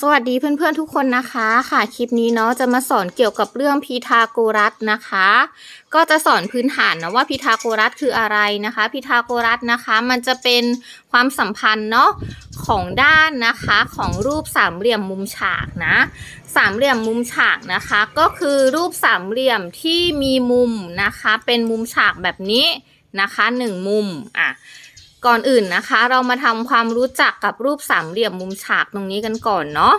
สวัสดีเพื่อนๆทุกคนนะคะค่ะคลิปนี้เนาะจะมาสอนเกี่ยวกับเรื่องพีทาโกรัสนะคะ ก็จะสอนพื้นฐานนะว่าพีทาโกรัสคืออะไรนะคะพีทาโกรัสนะคะ มันจะเป็นความสัมพันธ์เนาะของด้านนะคะของรูปสามเหลี่ยมมุมฉากนะสามเหลี่ยมมุมฉากนะคะ ก็คือรูปสามเหลี่ยมที่มีมุมนะคะ เป็นมุมฉากแบบนี้นะคะหนึ่งมุมอะ ก่อนอื่นนะคะ เรามาทำความรู้จักกับรูปสามเหลี่ยมมุมฉากตรงนี้กันก่อนเนาะ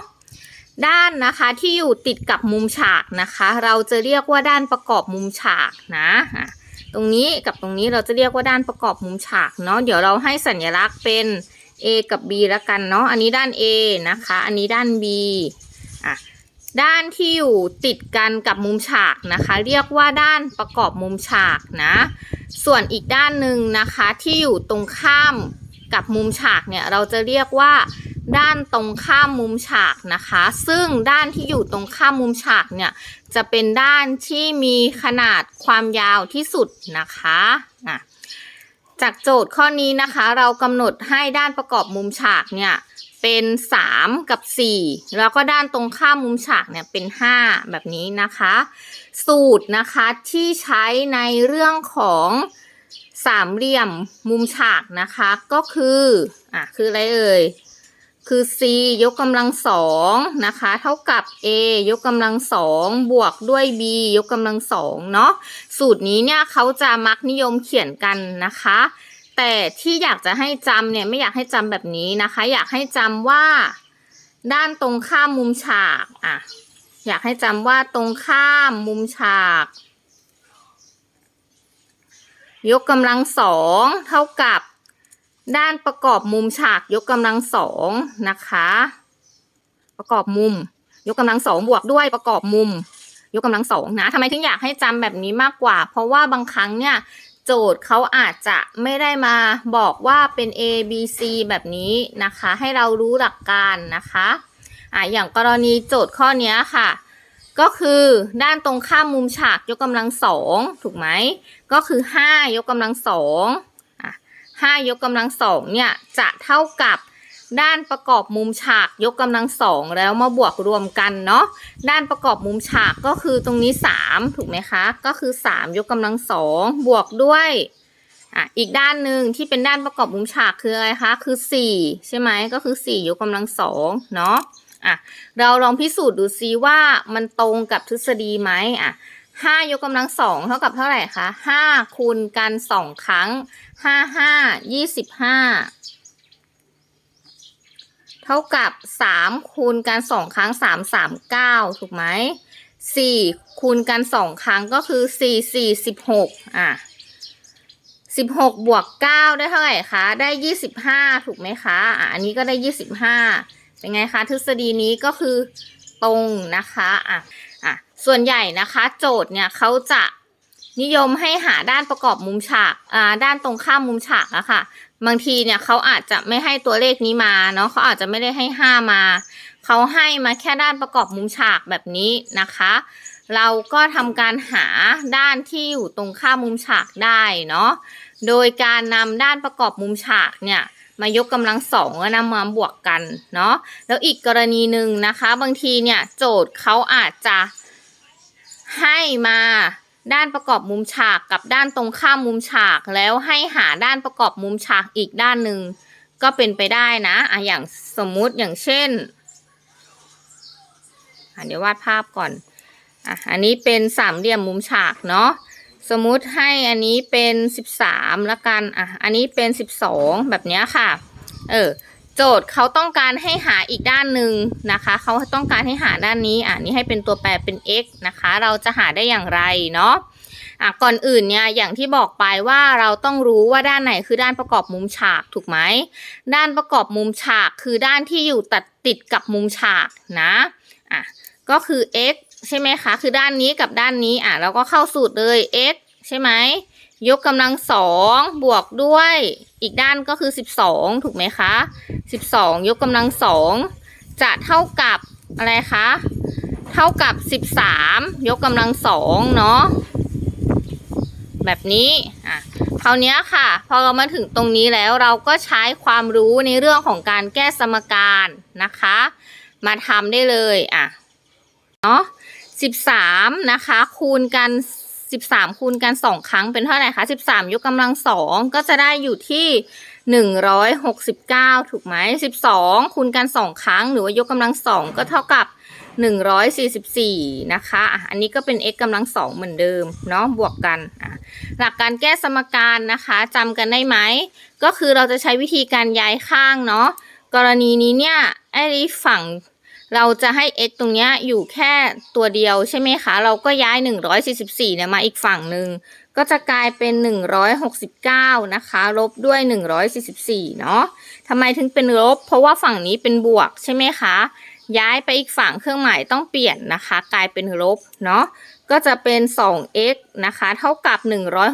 ด้านนะคะที่อยู่ติดกับมุมฉากนะคะ เราจะเรียกว่าด้านประกอบมุมฉากนะตรงนี้กับตรงนี้เราจะเรียกว่าด้านประกอบมุมฉากเนาะเดี๋ยวเราให้สัญลักษณ์เป็น A กับ B แล้วกันเนาะอันนี้ด้าน A นะคะ อันนี้ด้าน B อะด้านที่อยู่ติดกันกับมุมฉากนะคะ เรียกว่าด้านประกอบมุมฉากนะ ส่วนอีกด้านหนึ่งนะคะที่อยู่ตรงข้ามกับมุมฉากเนี่ยเราจะเรียกว่าด้านตรงข้ามมุมฉากนะคะ ซึ่งด้านที่อยู่ตรงข้ามมุมฉากเนี่ยจะเป็นด้านที่มีขนาดความยาวที่สุดนะคะะจากโจทย์ข้อนี้นะคะ เรากำหนดให้ด้านประกอบมุมฉากเนี่ยเป็น 3 กับ 4 แล้วก็ด้านตรงข้ามมุมฉากเนี่ยเป็น 5 แบบนี้นะคะ สูตรนะคะที่ใช้ในเรื่องของสามเหลี่ยมมุมฉากนะคะก็คืออะคืออะไรเอ่ยคือ c ยกกำลังสองนะคะ เท่ากับ a ยกกำลังสองบวกด้วย b ยกกำลังสองเนาะสูตรนี้เนี่ยเขาจะมักนิยมเขียนกันนะคะ แต่ที่อยากจะให้จำเนี่ยไม่อยากให้จำแบบนี้นะคะ อยากให้จำว่า ด้านตรงข้ามมุมฉากอะ อยากให้จำว่าตรงข้ามมุมฉาก ยกกำลังสองเท่ากับด้านประกอบมุมฉากยกกำลังสองนะคะ ประกอบมุม ยกกำลังสองบวกด้วยประกอบมุม ยกกำลังสองนะทำไมถึงอยากให้จำแบบนี้มากกว่า เพราะว่าบางครั้งเนี่ยโจทย์เขาอาจจะไม่ได้มาบอกว่าเป็น A B C แบบนี้นะคะ ให้เรารู้หลักการนะคะ อะอย่างกรณีโจทย์ข้อนี้ค่ะ ก็คือด้านตรงข้ามมุมฉากยกกำลังสองถูกไหมก็คือ 5 ยกกำลังสองอะ5ยกกำลังสองเนี่ยจะเท่ากับด้านประกอบมุมฉากยกกำลังสองแล้วมาบวกรวมกันเนาะด้านประกอบมุมฉากก็คือตรงนี้ 3 ถูกไหมคะก็คือ 3 ยกกำลังสองบวกด้วยอะอีกด้านหนึ่งที่เป็นด้านประกอบมุมฉากคืออะไรคะคือ 4 ใช่ไหมก็คือ 4 ยกกำลังสองเนาะ อะเราลองพิสูจน์ดูซิว่ามันตรงกับทฤษฎีไหมอะห้ายกกำลังสองเท่ากับเท่าไหร่คะห้าคูณกันสองครั้งห้าห้ายี่สิบห้าเท่ากับสามคูณกันสองครั้งสามสามเก้าถูกไหมสี่คูณกันสองครั้งก็คือสี่สี่สิบหกอะสิบหกบวกเก้าได้เท่าไหร่คะ ได้ยี่สิบห้าถูกไหมคะ อะอันนี้ก็ได้ยี่สิบห้า เป็นไงคะทฤษฎีนี้ก็คือตรงนะคะอะอะส่วนใหญ่นะคะโจทย์เนี่ยเขาจะนิยมให้หาด้านประกอบมุมฉากอ่าด้านตรงข้ามมุมฉากอะค่ะ บางทีเนี่ยเขาอาจจะไม่ให้ตัวเลขนี้มาเนาะเขาอาจจะไม่ได้ให้ห้ามาเขาให้มาแค่ด้านประกอบมุมฉากแบบนี้นะคะ เราก็ทำการหาด้านที่อยู่ตรงข้ามมุมฉากได้เนาะโดยการนำด้านประกอบมุมฉากเนี่ย มายกกำลังสองแล้วนำมาบวกกันเนาะแล้วอีกกรณีหนึ่งนะคะ บางทีเนี่ยโจทย์เขาอาจจะให้มาด้านประกอบมุมฉากกับด้านตรงข้ามมุมฉาก แล้วให้หาด้านประกอบมุมฉากอีกด้านหนึ่งก็เป็นไปได้นะอะอย่างสมมุติอย่างเช่นอะเดี๋ยววาดภาพก่อนอะอันนี้เป็นสามเหลี่ยมมุมฉากเนาะ สมมุติให้อันนี้เป็นสิบสามละกันอะอันนี้เป็นสิบสองแบบนี้ค่ะ เออโจทย์เขาต้องการให้หาอีกด้านหนึ่งนะคะ เขาต้องการให้หาด้านนี้อะนี่ให้เป็นตัวแปรเป็น x นะคะ เราจะหาได้อย่างไรเนาะอะก่อนอื่นเนี่ยอย่างที่บอกไปว่าเราต้องรู้ว่าด้านไหนคือด้านประกอบมุมฉากถูกไหมด้านประกอบมุมฉากคือด้านที่อยู่ตัดติดกับมุมฉากนะอะก็คือ x ใช่ไหมคะ คือด้านนี้กับด้านนี้อะเราก็เข้าสูตรเลย x ใช่ไหมยกกำลังสองบวกด้วยอีกด้านก็คือสิบสองถูกไหมคะสิบสองยกกำลังสองจะเท่ากับอะไรคะ เท่ากับสิบสามยกกำลังสองเนาะแบบนี้อะคราวนี้ค่ะ พอเรามาถึงตรงนี้แล้วเราก็ใช้ความรู้ในเรื่องของการแก้สมการนะคะ มาทำได้เลยอะเนาะ สิบสามนะคะ คูณกันสิบสามคูณกันสองครั้งเป็นเท่าไหร่คะสิบสามยกกำลังสองก็จะได้อยู่ที่หนึ่งร้อยหกสิบเก้าถูกไหมสิบสองคูณกันสองครั้ง หรือว่ายกกำลังสองก็เท่ากับหนึ่งร้อยสี่สิบสี่นะคะอันนี้ก็เป็น x กำลังสองเหมือนเดิมเนาะบวกกันหลักการแก้สมการนะคะจำกันได้ไหม ก็คือเราจะใช้วิธีการย้ายข้างเนาะกรณีนี้เนี่ยไอ้ฝั่ง เราจะให้ x ตรงเนี้ยอยู่แค่ตัวเดียวใช่ไหมคะ เราก็ย้าย 144เนี่ยมาอีกฝั่งหนึ่ง ก็จะกลายเป็น 169 นะคะ ลบด้วย 144 เนาะทำไมถึงเป็นลบ เพราะว่าฝั่งนี้เป็นบวกใช่ไหมคะ ย้ายไปอีกฝั่งเครื่องหมายต้องเปลี่ยนนะคะ กลายเป็นลบเนาะ ก็จะเป็น 2x นะคะ เท่ากับ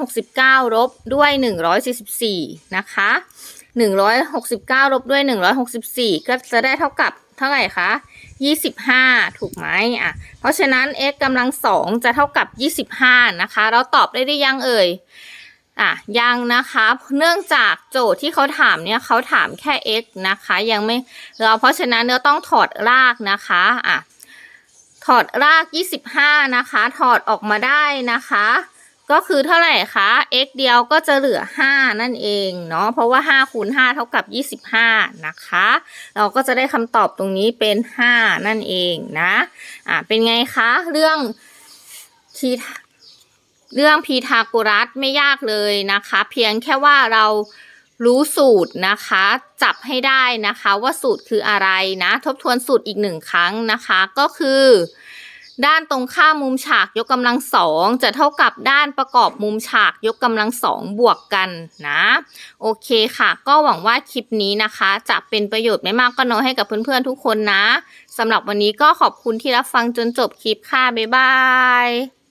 169 ลบด้วย 144 นะคะ 169 ลบด้วย 164 ก็จะได้เท่ากับ เท่าไหร่คะ25ถูกไหมอะ เพราะฉะนั้น x กำลังสองจะเท่ากับ25นะคะ เราตอบได้ได้ยังเอ่ยอะยังนะคะ เนื่องจากโจทย์ที่เขาถามเนี่ยเขาถามแค่ x นะคะ ยังไม่เราเพราะฉะนั้นเราต้องถอดรากนะคะอะถอดราก 25 นะคะ ถอดออกมาได้นะคะ ก็คือเท่าไหร่คะ x เดียวก็จะเหลือ 5 นั่นเองเนาะ เพราะว่า 5 คูณ 5 เท่ากับ 25 นะคะ เราก็จะได้คำตอบตรงนี้เป็น 5 นั่นเองนะ อ่า เป็นไงคะ เรื่องทีเรื่องพีทาโกรัสไม่ยากเลยนะคะ เพียงแค่ว่าเรารู้สูตรนะคะ จับให้ได้นะคะว่าสูตรคืออะไรนะ ทบทวนสูตรอีกหนึ่งครั้งนะคะ ก็คือ ด้านตรงข้ามมุมฉากยกกำลังสองจะเท่ากับด้านประกอบมุมฉากยกกำลังสองบวกกันนะ โอเคค่ะ ก็หวังว่าคลิปนี้นะคะ จะเป็นประโยชน์ไม่มากก็น้อยให้กับเพื่อนๆทุกคนนะสำหรับวันนี้ก็ขอบคุณที่รับฟังจนจบคลิปค่ะ บ๊ายบาย